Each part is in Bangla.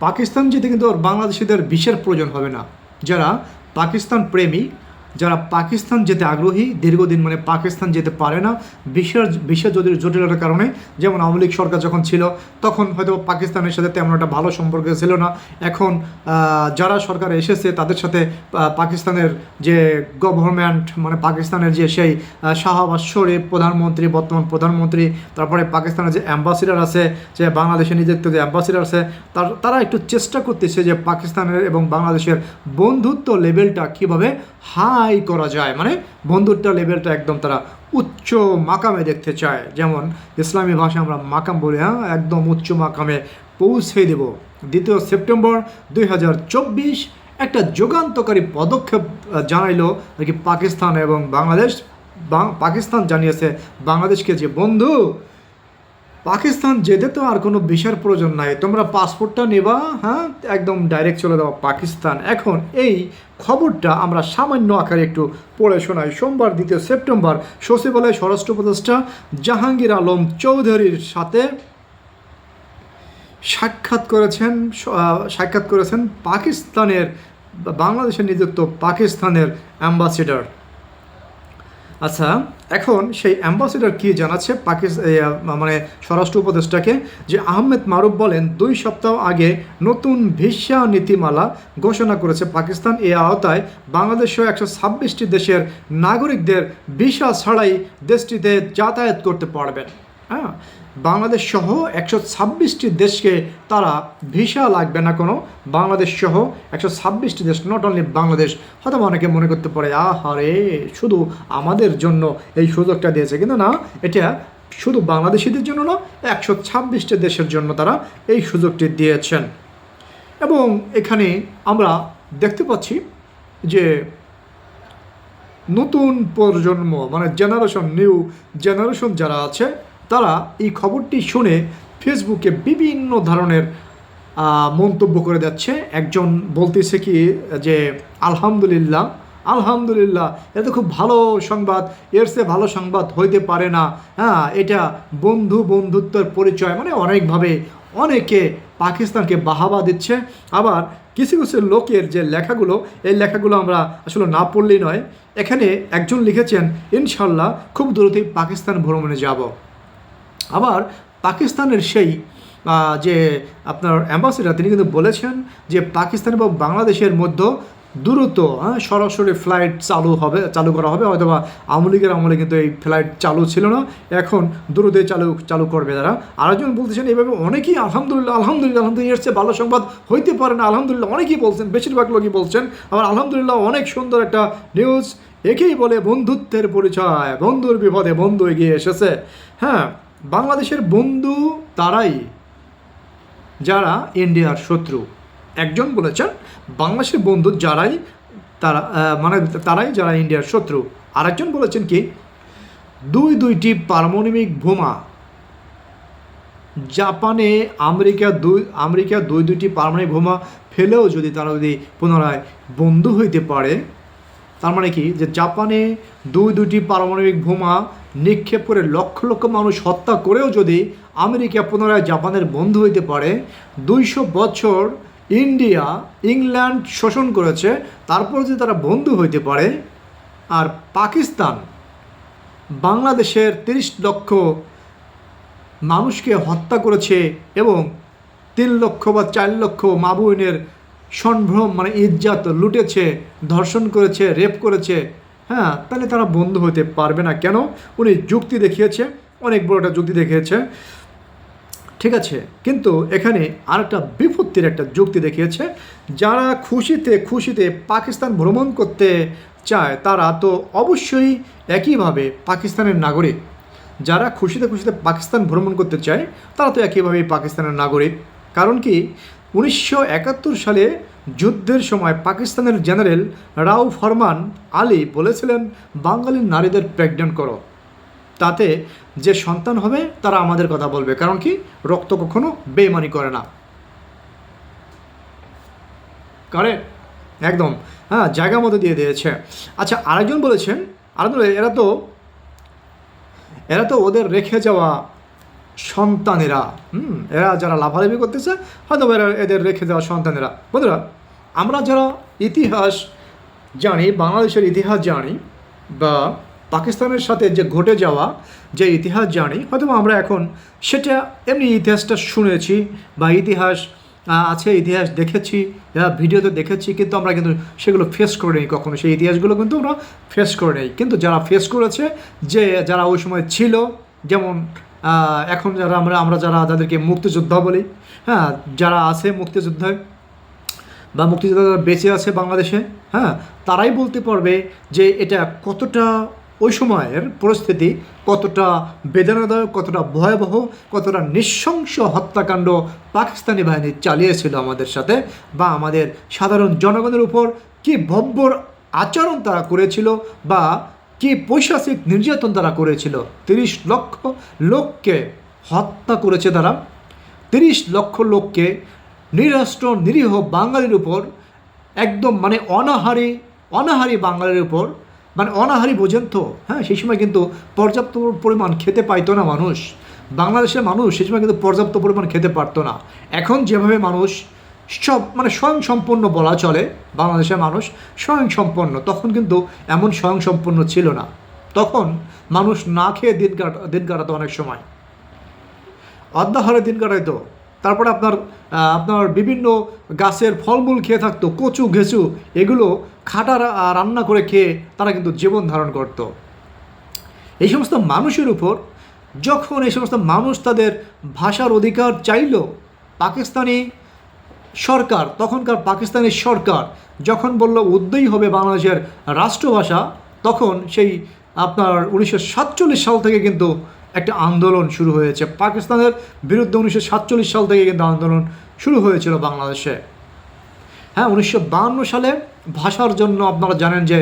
পাকিস্তান যেতে কিন্তু আর বাংলাদেশিদের বিশের প্রয়োজন হবে না। যারা পাকিস্তান প্রেমী যারা পাকিস্তান যেতে আগ্রহী, দীর্ঘদিন মানে পাকিস্তান যেতে পারে না বিশ্বের বিশ্বের জটিল জটিলতার কারণে, যেমন আওয়ামী লীগ সরকার যখন ছিল, তখন হয়তো পাকিস্তানের সাথে তেমন একটা ভালো সম্পর্ক ছিল না। এখন যারা সরকার এসেছে, তাদের সাথে পাকিস্তানের যে গভর্নমেন্ট মানে পাকিস্তানের যে সেই শাহবাজ শরীফ, প্রধানমন্ত্রী, বর্তমান প্রধানমন্ত্রী, তারপরে পাকিস্তানের যে অ্যাম্বাসিডার আছে, যে বাংলাদেশে নিযুক্ত যে অ্যাম্বাসিডার আছে, তার, তারা একটু চেষ্টা করতেছে যে পাকিস্তানের এবং বাংলাদেশের বন্ধুত্ব লেভেলটা কীভাবে হাই করা যায়। মানে বন্ধুত্ব লেভেলটা একদম তারা উচ্চ মাকামে দেখতে চায়। যেমন ইসলামী ভাষায় আমরা মাকাম বলি হ্যাঁ? একদম উচ্চ মাকামে পৌঁছে দেব। দ্বিতীয় সেপ্টেম্বর দুই হাজার চব্বিশ একটা যুগান্তকারী পদক্ষেপ জানাইলো আর কি পাকিস্তান এবং বাংলাদেশ। পাকিস্তান জানিয়েছে বাংলাদেশকে যে, বন্ধু, পাকিস্তান যেতে তো আর কোনো বিশার প্রয়োজন নাই। তোমরা পাসপোর্টটা নেবা হ্যাঁ? একদম ডাইরেক্ট চলে যাওয়া পাকিস্তান। এখন এই খবরটা আমরা সামান্য আকারে একটু পড়ে শোনাই। সোমবার, দ্বিতীয় সেপ্টেম্বর, সচিবালয় স্বরাষ্ট্র উপদেষ্টা জাহাঙ্গীর আলম চৌধুরীর সাথে সাক্ষাৎ করেছেন সাক্ষাৎ করেছেন পাকিস্তানের, বাংলাদেশের বাংলাদেশে নিযুক্ত পাকিস্তানের অ্যাম্বাসিডার। আচ্ছা এখন সেই অ্যাম্বাসিডার কি জানাচ্ছে পাকিস্তান মানে স্বরাষ্ট্র উপদেষ্টাকে? যে আহমেদ মারুফ বলেন, দুই সপ্তাহ আগে নতুন ভিসা নীতিমালা ঘোষণা করেছে পাকিস্তান। এ আওতায় বাংলাদেশ সহ একশো ছাব্বিশটি দেশের নাগরিকদের ভিসা ছাড়াই দেশটিতে যাতায়াত করতে পারবেন। হ্যাঁ বাংলাদেশ সহ একশো ছাব্বিশটি দেশকে তারা ভিসা লাগবে না কোনো। বাংলাদেশ সহ একশো ছাব্বিশটি দেশ নট অনলি বাংলাদেশ, হয়তো অনেকে মনে করতে পারে আহারে শুধু আমাদের জন্য এই সুযোগটা দিয়েছে। কিন্তু না, এটা শুধু বাংলাদেশিদের জন্য না, একশো ছাব্বিশটি দেশের জন্য তারা এই সুযোগটি দিয়েছেন। এবং এখানে আমরা দেখতে পাচ্ছি যে নতুন প্রজন্ম মানে জেনারেশন নিউ জেনারেশন যারা আছে তারা এই খবরটি শুনে ফেসবুকে বিভিন্ন ধরনের মন্তব্য করে যাচ্ছে। একজন বলতেছে কি যে, আলহামদুলিল্লাহ আলহামদুলিল্লাহ এটা খুব ভালো সংবাদ, এর চেয়ে ভালো সংবাদ হইতে পারে না। হ্যাঁ এটা বন্ধু বন্ধুত্বের পরিচয়। মানে অনেকভাবে অনেকে পাকিস্তানকে বাহাবা দিচ্ছে। আবার কিছু কিছু লোকের যে লেখাগুলো, এই লেখাগুলো আমরা আসলে না পড়লেই নয়। এখানে একজন লিখেছেন, ইনশাল্লাহ, খুব দ্রুতই পাকিস্তান ভ্রমণে যাব। আবার পাকিস্তানের সেই যে আপনার অ্যাম্বাসিডার তিনি কিন্তু বলেছেন যে পাকিস্তান এবং বাংলাদেশের মধ্যে দ্রুত হ্যাঁ, সরাসরি ফ্লাইট চালু হবে চালু করা হবে। হয়তো বা আওয়ামী লীগের আমলে কিন্তু এই ফ্লাইট চালু ছিল না। এখন দ্রুতই চালু চালু করবে তারা। আরেকজন বলতেছেন এইভাবে অনেকেই আলহামদুলিল্লাহ আলহামদুলিল্লাহ আলহামদুলিল্লাহ এর চেয়ে ভালো সংবাদ হইতে পারে না। আলহামদুলিল্লাহ অনেকেই বলছেন বেশিরভাগ লোকই বলছেন আবার আলহামদুলিল্লাহ অনেক সুন্দর একটা নিউজ একেই বলে বন্ধুত্বের পরিচয় বন্ধুর বিপদে বন্ধু এগিয়ে এসেছে। হ্যাঁ বাংলাদেশের বন্ধু তারাই যারা ইন্ডিয়ার শত্রু। একজন বলেছেন, বাংলাদেশের বন্ধু যারাই তারা মানে তারাই যারা ইন্ডিয়ার শত্রু। আরেকজন বলেছেন কি, দুই দুইটি পারমাণবিক বোমা, জাপানে আমেরিকা দুই আমেরিকা দুই দুইটি পারমাণবিক বোমা ফেলেও যদি তারা যদি পুনরায় বন্ধু হইতে পারে, তার মানে কি, যে জাপানে দুই দুটি পারমাণবিক বোমা নিক্ষেপ করে লক্ষ লক্ষ মানুষ হত্যা করেও যদি আমেরিকা পুনরায় জাপানের বন্ধু হইতে পারে, দুইশো বছর ইন্ডিয়া, ইংল্যান্ড শোষণ করেছে, তারপর যদি তারা বন্ধু হইতে পারে, আর পাকিস্তান বাংলাদেশের তিরিশ লক্ষ মানুষকে হত্যা করেছে এবং তিন লক্ষ বা চার লক্ষ মাবুইনের সম্ভ্রম মানে ইজ্জাত লুটেছে, ধর্ষণ করেছে, রেপ করেছে হ্যাঁ তাহলে তারা বন্ধু হতে পারবে না। কেন? উনি যুক্তি দেখিয়েছে, অনেক বড় একটা যুক্তি দেখিয়েছে। ঠিক আছে, কিন্তু এখানে আরেকটা বিপত্তির একটা যুক্তি দেখিয়েছে। যারা খুশিতে খুশিতে পাকিস্তান ভ্রমণ করতে চায়, তারা তো অবশ্যই একইভাবে পাকিস্তানের নাগরিক। যারা খুশিতে খুশিতে পাকিস্তান ভ্রমণ করতে চায়, তারা তো একইভাবে পাকিস্তানের নাগরিক। কারণ কি? উনিশশো একাত্তর সালে যুদ্ধের সময় পাকিস্তানের জেনারেল রাও ফরমান আলী বলেছিলেন, বাঙালি নারীদের প্রেগনেন্ট করো। তাতে যে সন্তান হবে, তারা আমাদের কথা বলবে। কারণ কি? রক্ত কখনো বেমানি করে না। করে একদম। হ্যাঁ জায়গা মতো দিয়ে দিয়েছে। আচ্ছা আরেকজন বলেছেন, আরেকজন এরা তো এরা তো ওদের রেখে যাওয়া সন্তানেরা। হুম, এরা যারা লাভালাভি করতেছে, হয়তো এরা এদের রেখে দেওয়া সন্তানেরা। বন্ধুরা আমরা যারা ইতিহাস জানি, বাংলাদেশের ইতিহাস জানি বা পাকিস্তানের সাথে যে ঘটে যাওয়া যে ইতিহাস জানি হয়তো আমরা এখন সেটা এমনি ইতিহাসটা শুনেছি বা ইতিহাস আছে, ইতিহাস দেখেছি ভিডিওতে দেখেছি, কিন্তু আমরা কিন্তু সেগুলো ফেস করে নিই কখনো। সেই ইতিহাসগুলো কিন্তু আমরা ফেস করে নিই কিন্তু যারা ফেস করেছে, যে যারা ওই সময় ছিল, যেমন এখন যারা আমরা আমরা যারা তাদেরকে মুক্তিযোদ্ধা বলি হ্যাঁ যারা আছে মুক্তিযোদ্ধায় বা মুক্তিযোদ্ধারা বেঁচে আছে বাংলাদেশে হ্যাঁ তারাই বলতে পারবে যে এটা কতটা ওই সময়ের পরিস্থিতি, কতটা বেদনাদায়ক, কতটা ভয়াবহ, কতটা নৃশংস হত্যাকাণ্ড পাকিস্তানি বাহিনী চালিয়েছিল আমাদের সাথে বা আমাদের সাধারণ জনগণের উপর কি ভব্যর আচরণ তারা করেছিল বা কি পৈশাচিক নির্যাতন তারা করেছিল। তিরিশ লক্ষ লোককে হত্যা করেছে তারা। তিরিশ লক্ষ লোককে নিরাষ্ট্র নিরীহ বাঙালির উপর, একদম মানে অনাহারি অনাহারি বাঙালির উপর মানে অনাহারি বোঝেন তো। হ্যাঁ সেই সময় কিন্তু পর্যাপ্ত পরিমাণ খেতে পাইতো না মানুষ। বাংলাদেশের মানুষ সেই সময় কিন্তু পর্যাপ্ত পরিমাণ খেতে পারতো না। এখন যেভাবে মানুষ সব মানে স্বয়ং সম্পন্ন বলা চলে, বাংলাদেশের মানুষ স্বয়ং সম্পন্ন তখন কিন্তু এমন স্বয়ং সম্পন্ন ছিল না। তখন মানুষ না খেয়ে দিন কাটা, দিন কাটাতো অনেক সময়। অর্ধাহারে দিন কাটাইতো। তারপরে আপনার আপনার বিভিন্ন গাছের ফলমূল খেয়ে থাকতো, কচু, ঘেঁচু, এগুলো খাটা রান্না করে খেয়ে তারা কিন্তু জীবন ধারণ করত। এই সমস্ত মানুষের উপর, যখন এই সমস্ত মানুষ তাদের ভাষার অধিকার চাইল, পাকিস্তানি সরকার, তখনকার পাকিস্তানি সরকার যখন বলল উদ্যয়ী হবে বাংলাদেশের রাষ্ট্রভাষা, তখন সেই আপনার উনিশশো সাতচল্লিশ সাল থেকে কিন্তু একটা আন্দোলন শুরু হয়েছে। পাকিস্তানের বিরুদ্ধে উনিশশো সাতচল্লিশ সাল থেকে কিন্তু আন্দোলন শুরু হয়েছিল বাংলাদেশে। হ্যাঁ উনিশশো সালে ভাষার জন্য আপনারা জানেন যে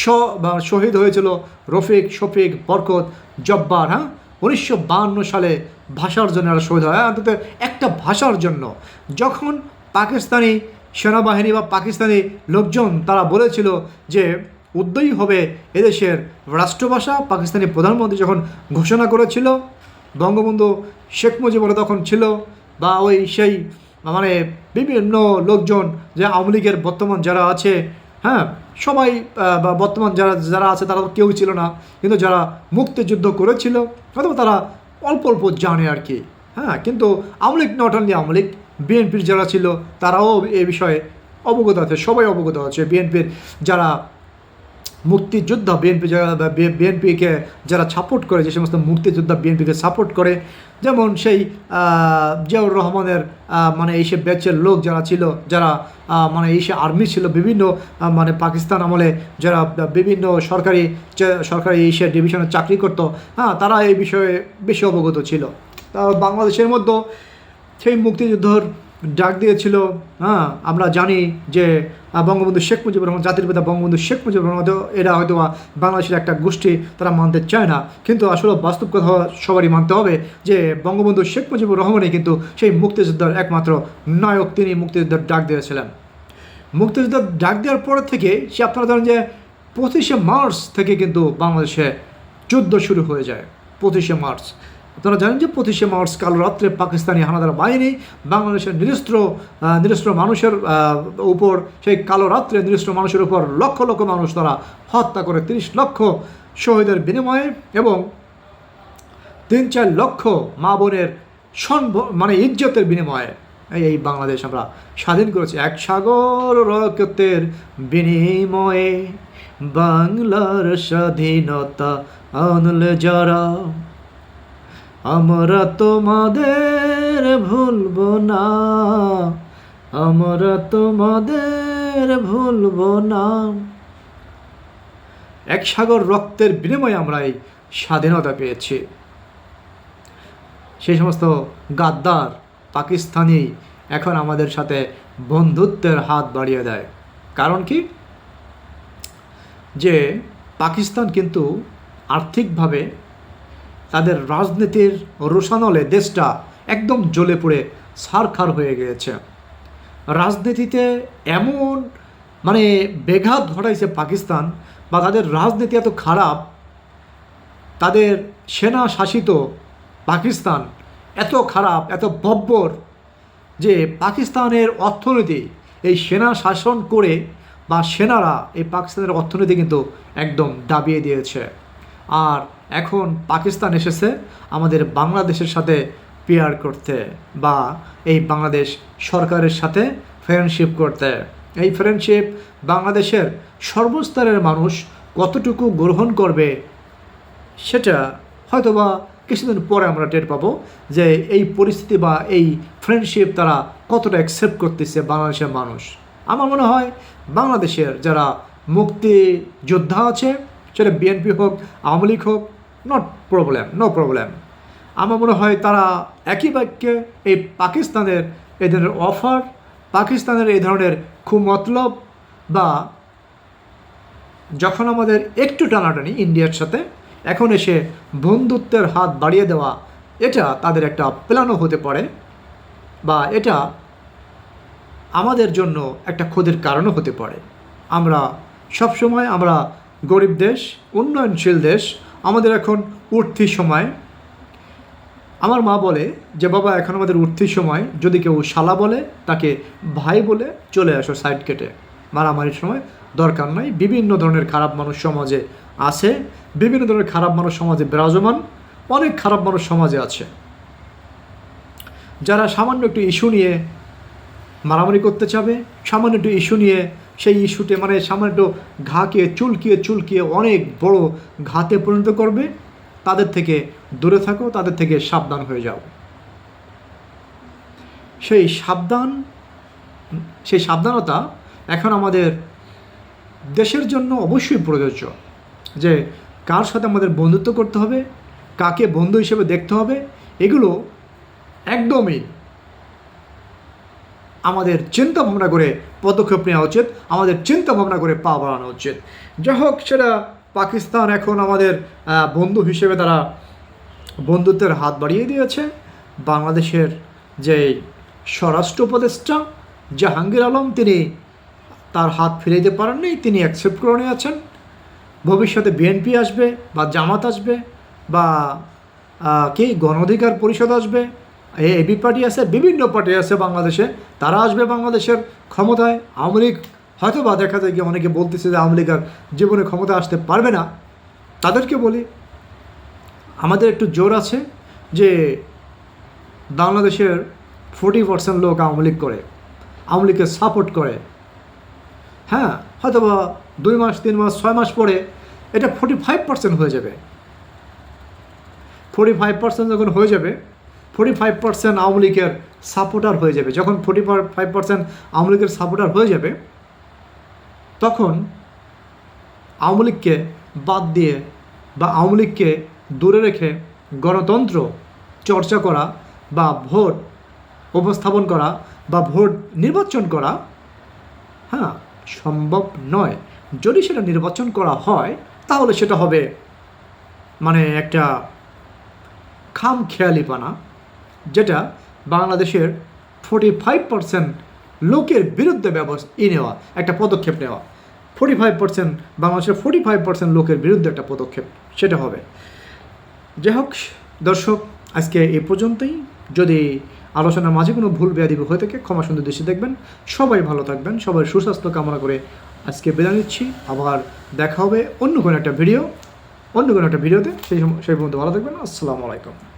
শ বা শহীদ হয়েছিল রফিক শফিক বরকত জব্বার হ্যাঁ? উনিশশো সালে ভাষার জন্য এরা শহীদ হ্যাঁ, অন্তত একটা ভাষার জন্য। যখন পাকিস্তানি সেনাবাহিনী বা পাকিস্তানি লোকজন তারা বলেছিল যে উদ্যয়ী হবে এদেশের রাষ্ট্রভাষা পাকিস্তানি প্রধানমন্ত্রী যখন ঘোষণা করেছিল, বঙ্গবন্ধু শেখ মুজিবুর তখন ছিল বা ওই সেই মানে বিভিন্ন লোকজন যে আওয়ামী লীগের বর্তমান যারা আছে হ্যাঁ সবাই বা বর্তমান যারা যারা আছে তারা কেউ ছিল না। কিন্তু যারা মুক্তিযুদ্ধ করেছিল অথবা তারা অল্প অল্প জানে আর কি। হ্যাঁ কিন্তু আওয়ামী লীগ নট অনলি আওয়ামী লীগ, বিএনপির যারা ছিল তারাও এ বিষয়ে অবগত আছে, সবাই অবগত আছে। বিএনপির যারা মুক্তিযোদ্ধা বিএনপি বিএনপিকে যারা সাপোর্ট করে, যে সমস্ত মুক্তিযোদ্ধা বিএনপিকে সাপোর্ট করে, যেমন সেই জিয়াউর রহমানের মানে এই সে ব্যাচের লোক যারা ছিল, যারা মানে এই সে আর্মি ছিল, বিভিন্ন মানে পাকিস্তান আমলে যারা বিভিন্ন সরকারি সরকারি এই সে ডিভিশনে চাকরি করতো হ্যাঁ তারা এই বিষয়ে বেশি অবগত ছিল। বাংলাদেশের মধ্যে সেই মুক্তিযুদ্ধর ডাক দিয়েছিল হ্যাঁ আমরা জানি যে বঙ্গবন্ধু শেখ মুজিবুর রহমান, জাতির পিতা বঙ্গবন্ধু শেখ মুজিবুর রহমান এরা হয়তো বাংলাদেশের একটা গোষ্ঠী, তারা মানতে চায় না। কিন্তু আসলে বাস্তব কথা সবারই মানতে হবে যে, বঙ্গবন্ধু শেখ মুজিবুর রহমানই কিন্তু সেই মুক্তিযোদ্ধার একমাত্র নায়ক। তিনি মুক্তিযোদ্ধার ডাক দিয়েছিলেন। মুক্তিযুদ্ধের ডাক দেওয়ার পর থেকে সে আপনারা ধরেন যে, পঁচিশে মার্চ থেকে কিন্তু বাংলাদেশে যুদ্ধ শুরু হয়ে যায়। পঁচিশে মার্চ। আপনারা জানেন যে পঁচিশে মার্চ কাল রাত্রে পাকিস্তানি হানাদার বাহিনী বাংলাদেশের নিরস্ত্র নিরস্ত্র মানুষের উপর, সেই কালো রাত্রে নিরস্ত্র মানুষের উপর লক্ষ লক্ষ মানুষ তারা হত্যা করে, তিরিশ লক্ষ শহীদের বিনিময়ে এবং তিন চার লক্ষ মা বোনের মানে ইজ্জতের বিনিময়ে এই এই বাংলাদেশ আমরা স্বাধীন করেছি। এক সাগর রক্তের বিনিময়ে বাংলার স্বাধীনতা আনলে যারা আমরা তোমাদের ভুলব না। আমরা তোমাদের ভুলব না। এক সাগর রক্তের বিনিময়ে আমরা এই স্বাধীনতা পেয়েছি। সেই সমস্ত গাদ্দার, পাকিস্তানি এখন আমাদের সাথে বন্ধুত্বের হাত বাড়িয়ে দেয়। কারণ কি? যে পাকিস্তান কিন্তু আর্থিকভাবে তাদের রাজনীতির রোশানলে দেশটা একদম জ্বলে পড়ে সারখার হয়ে গিয়েছে। রাজনীতিতে এমন মানে বেঘাত ঘটাইছে পাকিস্তান বা তাদের রাজনীতি এত খারাপ, তাদের সেনা শাসিত পাকিস্তান এত খারাপ, এত বব্বর যে পাকিস্তানের অর্থনীতি, এই সেনা শাসন করে বা সেনারা এই পাকিস্তানের অর্থনীতি কিন্তু একদম দাবিয়ে দিয়েছে। আর এখন পাকিস্তান এসেছে আমাদের বাংলাদেশের সাথে পেয়ার করতে বা এই বাংলাদেশ সরকারের সাথে ফ্রেন্ডশিপ করতে। এই ফ্রেন্ডশিপ বাংলাদেশের সর্বস্তরের মানুষ কতটুকু গ্রহণ করবে সেটা হয়তোবা কিছুদিন পরে আমরা টের পাবো যে এই পরিস্থিতি বা এই ফ্রেন্ডশিপ তারা কতটা অ্যাকসেপ্ট করতেছে বাংলাদেশের মানুষ। আমার মনে হয় বাংলাদেশের যারা মুক্তি যোদ্ধা আছে সেটা বিএনপি হোক, আওয়ামী লীগ হোক নট প্রবলেম নো প্রবলেম আমার মনে হয় তারা একই বাক্যে এই পাকিস্তানের এই ধরনের অফার পাকিস্তানের এই ধরনের খুব মতলব বা যখন আমাদের একটু টানাটানি ইন্ডিয়ার সাথে, এখন এসে বন্ধুত্বের হাত বাড়িয়ে দেওয়া, এটা তাদের একটা প্ল্যানও হতে পারে বা এটা আমাদের জন্য একটা ক্ষতির কারণও হতে পারে। আমরা সবসময় আমরা গরিব দেশ, উন্নয়নশীল দেশ, আমাদের এখন উঠতি সময়। আমার মা বলে যে, বাবা, এখন আমাদের উঠতি সময়। যদি কেউ শালা বলে, তাকে ভাই বলে চলে আসো সাইড কেটে মারামারির সময় দরকার নাই। বিভিন্ন ধরনের খারাপ মানুষ সমাজে আছে। বিভিন্ন ধরনের খারাপ মানুষ সমাজে বিরাজমান। অনেক খারাপ মানুষ সমাজে আছে। যারা সামান্য একটু ইস্যু নিয়ে মারামারি করতে চাবে, সামান্য একটু ইস্যু নিয়ে সেই ইস্যুতে মানে সামান্য ঘাকে চুলকিয়ে চুলকিয়ে অনেক বড় ঘাতে পরিণত করবে, তাদের থেকে দূরে থাকো, তাদের থেকে সাবধান হয়ে যাও। সেই সাবধান, সেই সাবধানতা এখন আমাদের দেশের জন্য অবশ্যই প্রযোজ্য। যে কার সাথে আমাদের বন্ধুত্ব করতে হবে, কাকে বন্ধু হিসেবে দেখতে হবে, এগুলো একদমই আমাদের চিন্তা ভাবনা করে পদক্ষেপ নেওয়া উচিত, আমাদের চিন্তা ভাবনা করে পা বাড়ানো উচিত। যাই হোক, সেটা পাকিস্তান এখন আমাদের বন্ধু হিসেবে তারা বন্ধুত্বের হাত বাড়িয়ে দিয়েছে। বাংলাদেশের যে স্বরাষ্ট্র উপদেষ্টা জাহাঙ্গীর আলম, তিনি তার হাত ফিরে দিতে পারেননি, তিনি অ্যাকসেপ্ট করে নিয়েছেন। ভবিষ্যতে বিএনপি আসবে বা জামাত আসবে বা কি গণ অধিকার পরিষদ আসবে। এবি পার্টি আছে, বিভিন্ন পার্টি আছে বাংলাদেশে। তারা আসবে বাংলাদেশের ক্ষমতায়। আওয়ামী লীগ হয়তো বা দেখা যায় কি অনেকে বলতেছে যে আওয়ামী লীগ আর জীবনে ক্ষমতা আসতে পারবে না। তাদেরকে বলি, আমাদের একটু জোর আছে যে বাংলাদেশের ফোর্টি পার্সেন্ট লোক আওয়ামী লীগ করে, আওয়ামী লীগকে সাপোর্ট করে। হ্যাঁ হয়তো বা দুই মাস, তিন মাস, ছয় মাস পরে এটা ফোর্টি ফাইভ পার্সেন্ট হয়ে যাবে। ফোর্টি ফাইভ পার্সেন্ট যখন হয়ে যাবে ফোর্টি ফাইভ পার্সেন্ট আওয়ামী লীগের সাপোর্টার হয়ে যাবে। যখন ফোর্টি ফাইভ পার্সেন্ট আওয়ামী লীগের সাপোর্টার হয়ে যাবে, তখন আওয়ামী লীগকে বাদ দিয়ে বা আওয়ামী লীগকে দূরে রেখে গণতন্ত্র চর্চা করা বা ভোট উপস্থাপন করা বা ভোট নির্বাচন করা হ্যাঁ সম্ভব নয়। যদি সেটা নির্বাচন করা হয়, তাহলে সেটা হবে মানে একটা খাম খেয়ালিপানা যেটা বাংলাদেশের ফোর্টি ফাইভ পার্সেন্ট লোকের বিরুদ্ধে ব্যবস্থা, ই নেওয়া, একটা পদক্ষেপ নেওয়া। ফোর্টি ফাইভ পার্সেন্ট বাংলাদেশের ফোর্টি ফাইভ পার্সেন্ট লোকের বিরুদ্ধে একটা পদক্ষেপ, সেটা হবে। যাই হোক, দর্শক, আজকে এ পর্যন্তই। যদি আলোচনার মাঝে কোনো ভুল বেয়াদি হয়ে থাকে, ক্ষমা সুন্দর দৃষ্টি দেখবেন। সবাই ভালো থাকবেন, সবাই সুস্বাস্থ্য কামনা করে আজকে বিদায় নিচ্ছি। আবার দেখা হবে অন্য কোনো একটা ভিডিও, অন্য কোনো একটা ভিডিওতে। সেই সেই পর্যন্ত ভালো থাকবেন। আসসালামু আলাইকুম।